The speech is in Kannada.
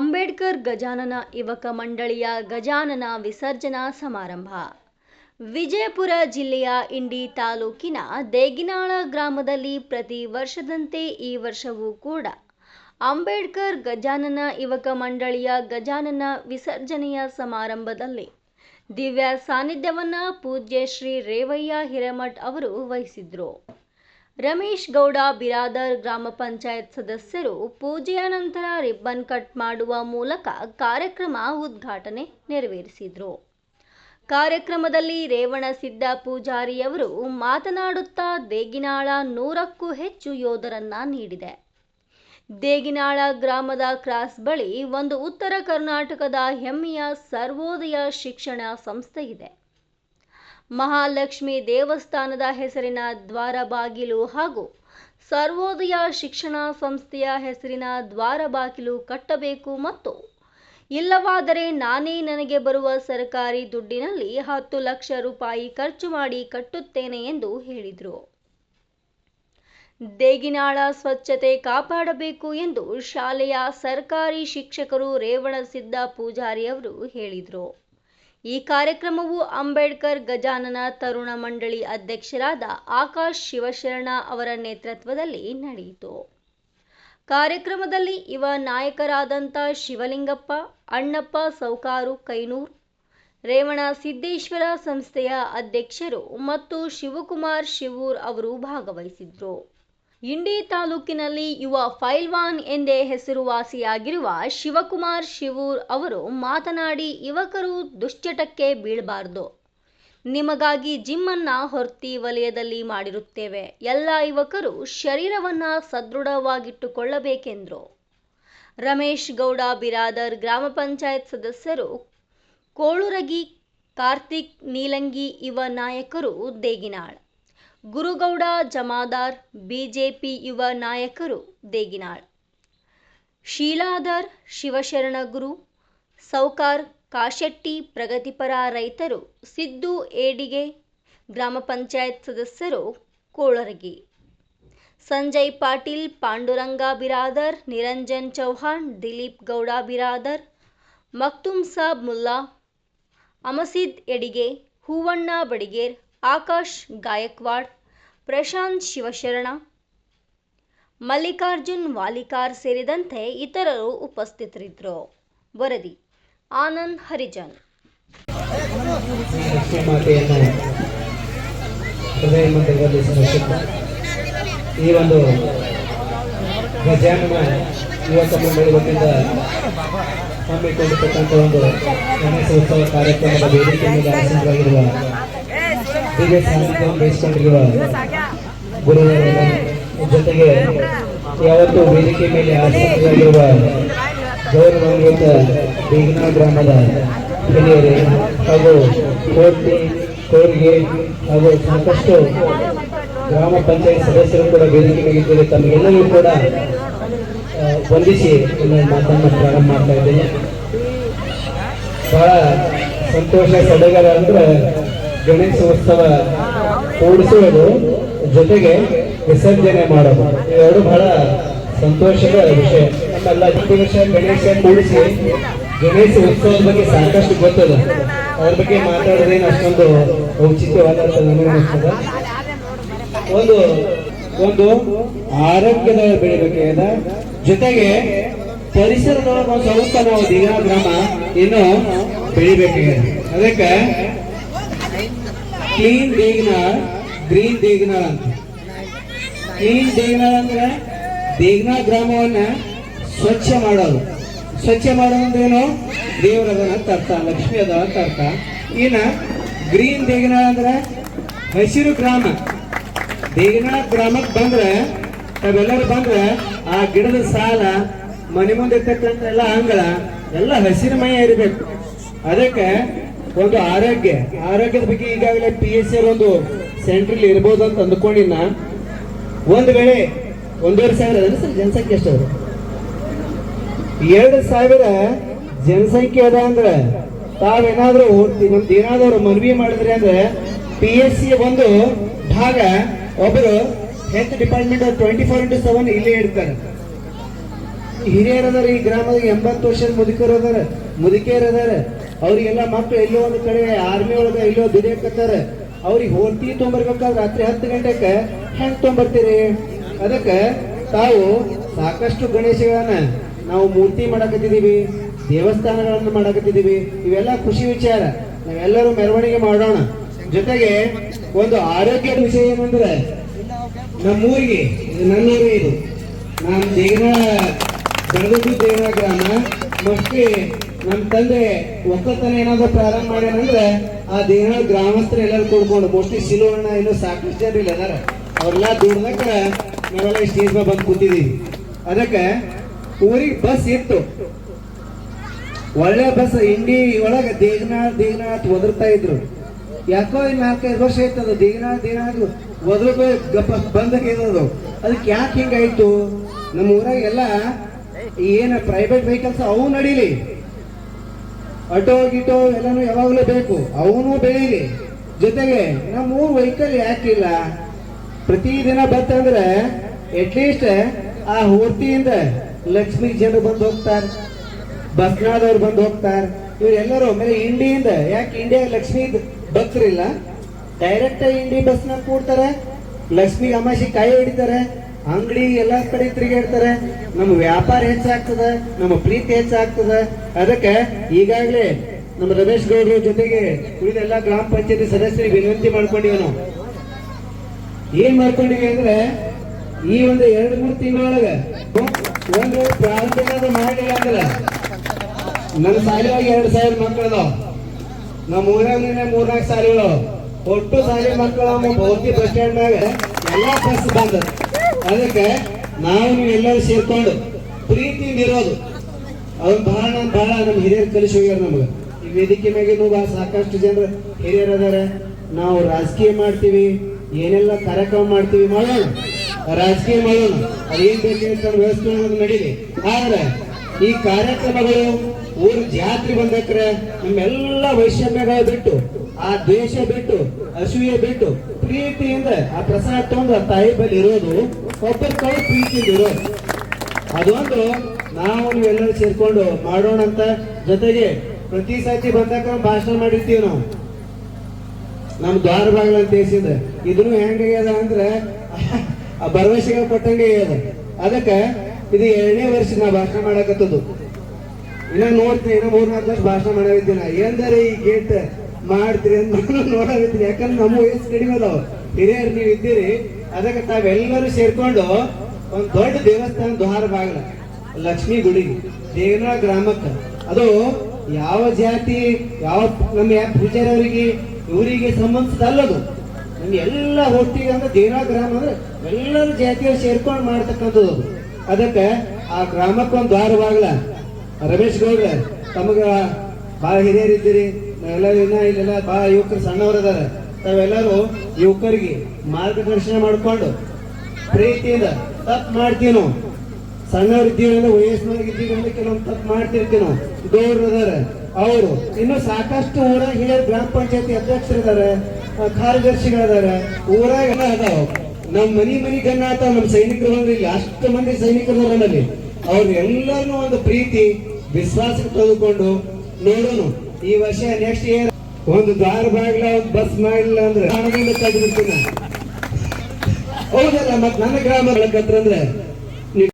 ಅಂಬೇಡ್ಕರ್ ಗಜಾನನ ಯುವಕ ಮಂಡಳಿಯ ಗಜಾನನ ವಿಸರ್ಜನಾ ಸಮಾರಂಭ. ವಿಜಯಪುರ ಜಿಲ್ಲೆಯ ಇಂಡಿ ತಾಲೂಕಿನ ದೇಗಿನಾಳ ಗ್ರಾಮದಲ್ಲಿ ಪ್ರತಿ ವರ್ಷದಂತೆ ಈ ವರ್ಷವೂ ಕೂಡ ಅಂಬೇಡ್ಕರ್ ಗಜಾನನ ಯುವಕ ಮಂಡಳಿಯ ಗಜಾನನ ವಿಸರ್ಜನೆಯ ಸಮಾರಂಭದಲ್ಲಿ ದಿವ್ಯ ಸಾನ್ನಿಧ್ಯವನ್ನು ಪೂಜ್ಯ ಶ್ರೀ ರೇವಯ್ಯ ಹಿರೇಮಠ್ ಅವರು ವಹಿಸಿದ್ರು. ರಮೇಶ್ ಗೌಡ ಬಿರಾದರ್ ಗ್ರಾಮ ಪಂಚಾಯತ್ ಸದಸ್ಯರು ಪೂಜೆಯ ನಂತರ ರಿಬ್ಬನ್ ಕಟ್ ಮಾಡುವ ಮೂಲಕ ಕಾರ್ಯಕ್ರಮ ಉದ್ಘಾಟನೆ ನೆರವೇರಿಸಿದರು. ಕಾರ್ಯಕ್ರಮದಲ್ಲಿ ರೇವಣಸಿದ್ದ ಪೂಜಾರಿಯವರು ಮಾತನಾಡುತ್ತಾ ದೇಗಿನಾಳ ನೂರಕ್ಕೂ ಹೆಚ್ಚು ಯೋಧರನ್ನ ನೀಡಿದೆ. ದೇಗಿನಾಳ ಗ್ರಾಮದ ಕ್ರಾಸ್ ಬಳಿ ಒಂದು ಉತ್ತರ ಕರ್ನಾಟಕದ ಹೆಮ್ಮೆಯ ಸರ್ವೋದಯ ಶಿಕ್ಷಣ ಸಂಸ್ಥೆ ಇದೆ. ಮಹಾಲಕ್ಷ್ಮಿ ದೇವಸ್ಥಾನದ ಹೆಸರಿನ ದ್ವಾರ ಬಾಗಿಲು ಹಾಗೂ ಸರ್ವೋದಯ ಶಿಕ್ಷಣ ಸಂಸ್ಥೆಯ ಹೆಸರಿನ ದ್ವಾರ ಬಾಗಿಲು ಕಟ್ಟಬೇಕು ಮತ್ತು ಇಲ್ಲವಾದರೆ ನಾನೇ ನನಗೆ ಬರುವ ಸರ್ಕಾರಿ ದುಡ್ಡಿನಲ್ಲಿ ಹತ್ತು ಲಕ್ಷ ರೂಪಾಯಿ ಖರ್ಚು ಮಾಡಿ ಕಟ್ಟುತ್ತೇನೆ ಎಂದು ಹೇಳಿದರು. ದೇಗಿನಾಳ ಸ್ವಚ್ಛತೆ ಕಾಪಾಡಬೇಕು ಎಂದು ಶಾಲೆಯ ಸರ್ಕಾರಿ ಶಿಕ್ಷಕರು ರೇವಣಸಿದ್ದ ಪೂಜಾರಿಯವರು ಹೇಳಿದರು. ಈ ಕಾರ್ಯಕ್ರಮವು ಅಂಬೇಡ್ಕರ್ ಗಜಾನನ ತರುಣ ಮಂಡಳಿ ಅಧ್ಯಕ್ಷರಾದ ಆಕಾಶ್ ಶಿವಶರಣ ಅವರ ನೇತೃತ್ವದಲ್ಲಿ ನಡೆಯಿತು. ಕಾರ್ಯಕ್ರಮದಲ್ಲಿ ಯುವ ನಾಯಕರಾದಂಥ ಶಿವಲಿಂಗಪ್ಪ, ಅಣ್ಣಪ್ಪ ಸೌಕಾರು ಕೈನೂರ್, ರೇವಣ ಸಿದ್ದೇಶ್ವರ ಸಂಸ್ಥೆಯ ಅಧ್ಯಕ್ಷರು ಮತ್ತು ಶಿವಕುಮಾರ್ ಶಿವೂರ್ ಅವರು ಭಾಗವಹಿಸಿದ್ರು. ಇಂಡಿ ತಾಲೂಕಿನಲ್ಲಿ ಯುವ ಫೈಲ್ವಾನ್ ಎಂದೇ ಹೆಸರುವಾಸಿಯಾಗಿರುವ ಶಿವಕುಮಾರ್ ಶಿವೂರ್ ಅವರು ಮಾತನಾಡಿ, ಯುವಕರು ದುಶ್ಚಟಕ್ಕೆ ಬೀಳಬಾರ್ದು. ನಿಮಗಾಗಿ ಜಿಮ್ಮನ್ನ ಹೊರ್ತಿ ವಲಯದಲ್ಲಿ ಮಾಡಿರುತ್ತೇವೆ. ಎಲ್ಲ ಯುವಕರು ಶರೀರವನ್ನ ಸದೃಢವಾಗಿಟ್ಟುಕೊಳ್ಳಬೇಕೆಂದರು. ರಮೇಶ್ ಗೌಡ, ಬಿರಾದರ್ ಗ್ರಾಮ ಪಂಚಾಯತ್ ಸದಸ್ಯರು, ಕೋಳುರಗಿ, ಕಾರ್ತಿಕ್, ನೀಲಂಗಿ, ಯುವ ನಾಯಕರು ದೇಗಿನಾಳ್. ಗುರುಗೌಡ ಜಮಾದಾರ್, ಬಿಜೆಪಿ ಯುವ ನಾಯಕರು ದೇಗಿನಾಳ್. ಶೀಲಾಧರ್ ಶಿವಶರಣಗುರು ಸೌಕಾರ್, ಕಾಶೆಟ್ಟಿ ಪ್ರಗತಿಪರ ರೈತರು, ಸಿದ್ದು ಏಡಿಗೆ ಗ್ರಾಮ ಪಂಚಾಯತ್ ಸದಸ್ಯರು, ಕೋಳರಗಿ. ಸಂಜಯ್ ಪಾಟೀಲ್, ಪಾಂಡುರಂಗ ಬಿರಾದರ್, ನಿರಂಜನ್ ಚೌಹಾಣ್, ದಿಲೀಪ್ ಗೌಡ ಬಿರಾದರ್, ಮಕ್ತುಮ್ ಸಾಬ್ ಮುಲ್ಲಾ, ಅಮಸಿದ್ ಎಡಿಗೆ, ಹೂವಣ್ಣ ಬಡಿಗೇರ್ ಆಕಾಶ್ ಗಾಯಕ್ವಾಡ್, ಪ್ರಶಾಂತ್ ಶಿವಶರಣ, ಮಲ್ಲಿಕಾರ್ಜುನ್ ವಾಲಿಕಾರ್ ಸೇರಿದಂತೆ ಇತರರು ಉಪಸ್ಥಿತರಿದ್ದರು. ವರದಿ, ಆನಂದ್ ಹರಿಜನ್. ಈ ಒಂದು ಗಜಾನನ ಯುವಕ ಮಂಡಳಿ ವತಿಯಿಂದ ಹಮ್ಮಿಕೊಂಡಿರ್ತಕ್ಕಂಥ ಒಂದು ಗಣೇಶೋತ್ಸವ ಕಾರ್ಯಕ್ರಮದ ವೇದಿಕೆ ಮೇಲೆ ಸಾಹಿತ್ಯವನ್ನು ಸಾನ್ನಿಧ್ಯವನ್ನು ವಹಿಸಿಕೊಂಡಿರುವ ಜೊತೆಗೆ ಯಾವತ್ತೂ ವೇದಿಕೆ ಮೇಲೆ ಆಸಕ್ತಿಯಾಗಿರುವ ಗೌರವಾನ್ವಿತ ಬೇಗನಾ ಗ್ರಾಮದ ಹಿರಿಯರೇ ಹಾಗೂ ಕೋಟಿ, ಕೋರಿಗೆ ಹಾಗೂ ಸಾಕಷ್ಟು ಗ್ರಾಮ ಪಂಚಾಯತ್ ಸದಸ್ಯರು ಕೂಡ ವೇದಿಕೆ ಮೇಲಿದ್ದಾರೆ ತಮಗೆಲ್ಲರಿಗೂ ಕೂಡ ವಂದಿಸಿ ಮಾತನ್ನು ಪ್ರಾರಂಭ ಮಾಡ್ತಾ ಇದ್ದೇನೆ. ಬಹಳ ಸಂತೋಷ, ಸಡಗರ ಅಂದ್ರೆ ಗಣೇಶೋತ್ಸವ ಕೂಡಿಸುವುದು ಜೊತೆಗೆ ವಿಸರ್ಜನೆ ಮಾಡೋದು. ಇವೆರಡು ಬಹಳ ಸಂತೋಷದ ವಿಷಯ. ನಮ್ಮೆಲ್ಲ ಪ್ರತಿ ವರ್ಷ ಗಣೇಶ ಕೂಡಿಸಿ ಗಣೇಶ ಉತ್ಸವದ ಬಗ್ಗೆ ಸಾಕಷ್ಟು ಗೊತ್ತದ. ಅದ್ರ ಬಗ್ಗೆ ಮಾತಾಡೋದೇನು ಅಷ್ಟೊಂದು ಔಚಿತ್ಯವಾದಂತ ನನಗೆ ಅನಿಸ್ತದ. ಒಂದು ಒಂದು ಆರೋಗ್ಯದ ಬೆಳಿಬೇಕಾದ ಜೊತೆಗೆ ಪರಿಸರದೊಳಗೆ ಒಂದು ಸ್ವಲ್ಪ ನಾವು ದಿನ ಗ್ರಾಮ ಇನ್ನು ಬೆಳಿಬೇಕಾಗಿದೆ ಅದಕ್ಕೆ ಕ್ಲೀನ್ ದೇಗ್ನಾಳ್ ಗ್ರೀನ್ ದೇಗ್ನಾಳ್ ಅಂತ ಕ್ಲೀನ್ ದೇಗ್ನಾಳ್ ಅಂದ್ರೆ ದೇಗ್ನಾ ಗ್ರಾಮವನ್ನ ಸ್ವಚ್ಛ ಮಾಡೋದು. ಸ್ವಚ್ಛ ಮಾಡೋದು ಅಂದ್ರೆ ಏನು? ದೇವರದನ ಅಂತ ಅರ್ಥ ಲಕ್ಷ್ಮಿ ಅದ ಅಂತ ಅರ್ಥ ಇನ್ನ ಗ್ರೀನ್ ದೇಗ್ನಾಳ್ ಅಂದ್ರೆ ಹಸಿರು ಗ್ರಾಮ. ದೇಗನಾಳ್ ಗ್ರಾಮಕ್ಕೆ ಬಂದ್ರೆ, ತಾವೆಲ್ಲರೂ ಬಂದ್ರೆ ಆ ಗಿಡದ ಸಾಲ, ಮನೆ ಮುಂದೆ ಇರ್ತಕ್ಕಂಥ ಎಲ್ಲ ಅಂಗಳ, ಎಲ್ಲ ಹಸಿರುಮಯ ಇರಬೇಕು. ಅದಕ್ಕೆ ಒಂದು ಆರೋಗ್ಯ, ಆರೋಗ್ಯದ ಬಗ್ಗೆ ಈಗಾಗಲೇ ಪಿ ಎಸ್ ಸಿ ಒಂದು ಸೆಂಟ್ರಲ್ ಇರ್ಬೋದು ಅಂತ ಅಂದ್ಕೊಂಡಿನ ಒಂದು ವೇಳೆ ಒಂದೂವರೆ ಸಾವಿರ ಜನಸಂಖ್ಯೆ ಎಷ್ಟು ಎರಡು ಸಾವಿರ ಜನಸಂಖ್ಯೆ ಅದ ಅಂದ್ರೆ ತಾವೇನಾದ್ರೂ ನಮ್ದು ಏನಾದ್ರು ಮನವಿ ಮಾಡಿದ್ರೆ ಅಂದ್ರೆ ಪಿ ಎಸ್ ಸಿ ಒಂದು ಭಾಗ ಒಬ್ಬರು health department twenty four into seven ಇಲ್ಲೇ ಇರ್ತಾರೆ ಹಿರಿಯರದಾರ, ಈ ಗ್ರಾಮದಾಗ ಎಂಬತ್ತು ವರ್ಷದ ಮುದುಕರು ಅದಾರ, ಮುದುಕಿಯರು ಅವ್ರಿಗೆಲ್ಲ ಮಕ್ಕಳು ಎಲ್ಲೋ ಒಂದು ಕಡೆ ಆರ್ಮಿ ಒಳಗ ಎಲ್ಲೋ ದುಡಿಯಕತ್ತಾರ ಅವ್ರಿಗೆ ಹೋಲ್ತಿ ತೊಂಬರ್ಬೇಕಾದ್ರೆ ರಾತ್ರಿ ಹತ್ತು ಗಂಟೆಗೆ ಹೆಂಗ್ ತೊಂಬರ್ತೀರಿ? ಅದಕ್ಕೆ ತಾವು ಸಾಕಷ್ಟು ಗಣೇಶಗಳನ್ನ ನಾವು ಮೂರ್ತಿ ಮಾಡಕತ್ತಿದೀವಿ ದೇವಸ್ಥಾನಗಳನ್ನು ಮಾಡಕತ್ತಿದೀವಿ ಇವೆಲ್ಲ ಖುಷಿ ವಿಚಾರ. ನಾವೆಲ್ಲರೂ ಮೆರವಣಿಗೆ ಮಾಡೋಣ. ಜೊತೆಗೆ ಒಂದು ಆರೋಗ್ಯದ ವಿಷಯ ಏನಂದ್ರೆ ನಮ್ಮೂರಿಗೆ ಇದು ನನ್ನೂರಿಗೆ ಇದು. ನಾನು ದೇವ ಬೆಳಗು ದೇವ ಗ್ರಾಮ ಮೋಸ್ಟ್ಲಿ ನಮ್ಮ ತಂದೆ ಒಕ್ಕಲ್ತನ ಏನಾದ್ರು ಪ್ರಾರಂಭ ಮಾಡ್ಯಾನಂದ್ರೆ ಆ ದಿನ ಗ್ರಾಮಸ್ಥರು ಎಲ್ಲರೂ ಕೂಡ್ಕೊಂಡು, ಮೋಸ್ಟ್ಲಿ ಸಿಲುವಣ್ಣ ಇನ್ನು ಸಾಕಷ್ಟು ಜನ ಇಲ್ಲ ಅದಾರ. ಅವ್ರೆಲ್ಲ ದುಡ್ದಕ್ಕ ನಾವೆಲ್ಲ ಸ್ಟೇಜ್ ಮೇಲೆ ಬಂದು ಕೂತಿದೀವಿ. ಅದಕ್ಕೆ ಊರಿಗೆ ಬಸ್ ಇತ್ತು. ಒಳ್ಳೆ ಬಸ್ ಇಂಡಿ ಒಳಗೆ ದೇಗನಾಥ್ ದೇಗನಾಥ್ ಒದರ್ತಾ ಇದ್ರು. ಯಾಕೋ ಇನ್ನು ನಾಲ್ಕೈದು ವರ್ಷ ಆಯ್ತದ ದೇಗನಾಥ್ ದೇಗನಾಥ್ ಒದ್ರಬೇಕು ಗಪ್ಪ ಬಂದಾಗಿರೋದು ಅದಕ್ಕೆ ಯಾಕೆ ಹಿಂಗಾಯ್ತು? ನಮ್ಮ ಊರಾಗೆಲ್ಲ ಏನು ಪ್ರೈವೇಟ್ ವೆಹಿಕಲ್ಸ್ ಅವು ನಡೀಲಿ. ಆಟೋ ಗಿಟೋ ಎಲ್ಲಾನು ಯಾವಾಗಲೂ ಬೇಕು. ಅವನು ಬೆಳೀಲಿ ಜೊತೆಗೆ ನಮ್ಮ ಊರ್ ವೆಹಿಕಲ್ ಯಾಕಿಲ್ಲ? ಪ್ರತಿದಿನ ಬಂತಂದ್ರೆ ಅಟ್ಲೀಸ್ಟ್ ಆ ಹೂರ್ತಿಯಿಂದ ಲಕ್ಷ್ಮಿ ಜನರು ಬಂದು ಹೋಗ್ತಾರೆ ಬಸ್ನಾದವ್ರು ಬಂದು ಹೋಗ್ತಾರೆ. ಇವರೆಲ್ಲರೂ ಮೇಲೆ ಇಂಡಿಯಿಂದ ಯಾಕೆ ಇಂಡಿಯಾ ಲಕ್ಷ್ಮಿ ಬಸ್ರಿಲ್ಲ ಡೈರೆಕ್ಟ್ ಇಂಡಿ ಬಸ್ನ ಕೂಡ್ತಾರೆ, ಲಕ್ಷ್ಮಿ ಅಮಾಸಿ ಕಾಯಿ ಹೊಡಿತಾರೆ. ಅಂಗಡಿ ಎಲ್ಲಾ ಕಡೆ ತಿರುಗಾಡ್ತಾರೆ ನಮ್ಮ ವ್ಯಾಪಾರ ಹೆಚ್ಚಾಗ್ತದ, ನಮ್ಮ ಪ್ರೀತಿ ಹೆಚ್ಚಾಗ್ತದ. ಅದಕ್ಕೆ ಈಗಾಗಲೇ ನಮ್ಮ ರಮೇಶ್ ಗೌಡ್ರ ಜೊತೆಗೆ ಉಳಿದೆಲ್ಲ ಗ್ರಾಮ ಪಂಚಾಯತಿ ಸದಸ್ಯರಿಗೆ ವಿನಂತಿ ಮಾಡ್ಕೊಂಡಿವಿ ನಾವು. ಏನ್ ಮಾಡ್ಕೊಂಡಿವಿ ಅಂದ್ರೆ, ಈ ಒಂದು ಎರಡು ಮೂರು ತಿಂಗಳೊಳಗ ಒಂದು ಪ್ರಾರ್ಥನೆ ಮಾಡಿಲ್ಲ ಅಂದ್ರೆ ನನ್ನ ಸಾಲಿಯಾಗಿ ಎರಡು ಸಾವಿರ ಮಕ್ಕಳು ನಮ್ಮ ಊರಾಗ ಮೂರ್ನಾಲ್ಕು ಸಾಲಿಗಳು. ಒಟ್ಟು ಸಾಲಿ ಮಕ್ಕಳು ಭೌತಿ ಬಸ್ ಸ್ಟ್ಯಾಂಡ್ನಾಗ ಎಲ್ಲಾ ಬಸ್ ಬಂದ ಅದಕ್ಕೆ ನಾವು ಎಲ್ಲರೂ ಸೇರ್ಕೊಂಡು ಪ್ರೀತಿಯಿಂದ ಇರೋದು. ಅವ್ರು ಬಹಳ ಬಹಳ ನಮ್ಮ ಹಿರಿಯರು ಕಲಿಸಿ ಹೋಗ್ಯಾರ ನಮ್ಗೆ. ಈ ವೇದಿಕೆ ಮ್ಯಾಗಿನೂ ಬಹಳ ಸಾಕಷ್ಟು ಜನರು ಹಿರಿಯರು ಅದಾರೆ. ನಾವು ರಾಜಕೀಯ ಮಾಡ್ತೀವಿ, ಏನೆಲ್ಲ ಕಾರ್ಯಕ್ರಮ ಮಾಡ್ತೀವಿ ಮಾಡೋಣ. ರಾಜಕೀಯ ಮಾಡೋಣ. ಅದೇನ್ ಬೇಕಂತ ವ್ಯವಸ್ಥೆ ನಡೀಲಿ. ಆದ್ರೆ ಈ ಕಾರ್ಯಕ್ರಮಗಳು ಊರು ಜಾತ್ರೆ ಬಂದಕ್ರೆ ನಮ್ಮೆಲ್ಲ ವೈಷಮ್ಯಗಳ ಬಿಟ್ಟು, ಆ ದ್ವೇಷ ಬಿಟ್ಟು, ಅಸೂಯೆ ಬಿಟ್ಟು, ಪ್ರೀತಿಯಿಂದ ಆ ಪ್ರಸಾದ ತಗೊಂಡು ಆ ತಾಯಿ ಬಳಿ ಇರೋದು ಒಬ್ಬರ ಕೈ ಇರೋದು ಅದೊಂದು ನಾವು ನೀವೆಲ್ಲರೂ ಸೇರ್ಕೊಂಡು ಮಾಡೋಣ ಅಂತ ಜೊತೆಗೆ ಪ್ರತಿ ಸತಿ ಬಂದಾಗ ಭಾಷಣ ಮಾಡಿರ್ತೀವಿ ನಾವು. ನಮ್ ದ್ವಾರ ಬಾಗಿಲು ಅಂತ ಹೇಸಿದ ಇದನ್ನು ಹೆಂಗಾಗ್ಯದ ಅಂದ್ರೆ, ಆ ಭರವಸೆಗೆ ಕೊಟ್ಟಂಗೆ ಆಗ್ಯದ ಅದಕ್ಕೆ ಇದು ಎರಡನೇ ವರ್ಷ ನಾ ಭಾಷಣ ಮಾಡಕತ್ತದು ಇನ್ನ ನೋಡ್ತೀನಿ ಇನ್ನ ಮೂರ್ನಾಲ್ಕು ವರ್ಷ ಭಾಷಣ ಮಾಡಿದ್ದೀನಿ ಏನಂದ್ರೆ ಈ ಗೇಟ್ ಮಾಡ್ತೀರಿ ಅಂತ ನೋಡಕತ್ತೀನಿ ಯಾಕಂದ್ರೆ ನಮ್ಮ ವಯಸ್ಸು ಕಡಿಮೆ ಅದಾವ. ಹಿರಿಯರು ನೀವು ಇದ್ದೀರಿ ಅದಕ್ಕೆ ತಾವೆಲ್ಲರೂ ಸೇರ್ಕೊಂಡು ಒಂದು ದೊಡ್ಡ ದೇವಸ್ಥಾನ ದ್ವಾರ ಬಾಗಿಲ. ಲಕ್ಷ್ಮೀ ಗುಡಿಗೆ ದೇವನ ಗ್ರಾಮಕ್ಕೆ. ಅದು ಯಾವ ಜಾತಿ, ಯಾವ ನಮ್ಮ ಯಾವ ಪೂಜಾರವರಿಗೆ, ಇವರಿಗೆ ಸಂಬಂಧಿಸಿದಲ್ಲದು. ನಮ್ಗೆ ಎಲ್ಲ ಒಟ್ಟಿಗೆ ಅಂದ್ರೆ ದೇವನ ಗ್ರಾಮ ಅಂದ್ರೆ ಎಲ್ಲರೂ ಜಾತಿಯವರು ಸೇರ್ಕೊಂಡು ಮಾಡ್ತಕ್ಕಂಥದ್ದು. ಅದು. ಅದಕ್ಕೆ ಆ ಗ್ರಾಮಕ್ಕೆ ಒಂದು ದ್ವಾರ ಭಾಗಲ ರಮೇಶ್ ಗೌಡ್ರ ತಮಗ ಬಹಳ ಹಿರಿಯರಿದ್ದೀರಿ. ನಾವೆಲ್ಲ ಇನ್ನ ಇಲ್ಲೆಲ್ಲ ಬಹಳ ಯುವಕರು ಸಣ್ಣವರು ಅದಾರ ತಾವೆಲ್ಲರೂ ಯುವಕರಿಗೆ ಮಾರ್ಗದರ್ಶನ ಮಾಡ್ಕೊಂಡು ಪ್ರೀತಿಯಿಂದ ತಪ್ಪು ಮಾಡ್ತೀವಿ ನಾವು. ಸಣ್ಣವ್ರು ಇದ್ದೀವಿ ಅಂದ್ರೆ ವಯಸ್ಸಿನವ್ರಿಗೆ ಇದ್ದೀವಿ ಅಂದ್ರೆ ಕೆಲವೊಂದು ತಪ್ಪು ಮಾಡ್ತಿರ್ತೀವಿ ನಾವು. ಅದಾರ ಅವರು ಇನ್ನು ಸಾಕಷ್ಟು ಊರಾಗ ಹಿರಿಯರು ಗ್ರಾಮ ಪಂಚಾಯತಿ ಅಧ್ಯಕ್ಷರಿದ್ದಾರೆ ಕಾರ್ಯದರ್ಶಿಗಳಿದ್ದಾರೆ. ಊರಾಗ ಅದಾವ. ನಮ್ಮ ಮನಿ ಮನಿ ಗನ್ನ ಆತ ನಮ್ಮ ಸೈನಿಕರು ಬಂದ್ರೆ ಇಲ್ಲಿ ಅಷ್ಟು ಮಂದಿ ಸೈನಿಕರು ನಮ್ಮಲ್ಲಿ. ಅವ್ರು ಎಲ್ಲರನ್ನೂ ಒಂದು ಪ್ರೀತಿ, ವಿಶ್ವಾಸಕ್ಕೆ ತೆಗೆದುಕೊಂಡು ನೋಡೋಣ ಈ ವರ್ಷ ನೆಕ್ಸ್ಟ್ ಇಯರ್ ಒಂದು ದ್ವಾರ ಬಾಗಿಲ ಒಂದು ಬಸ್ ಮಾಡಿಲ್ಲ ಅಂದ್ರೆ ಹೌದಲ್ಲ ಮತ್ ನನ್ನ ಗ್ರಾಮ ಅಂದ್ರೆ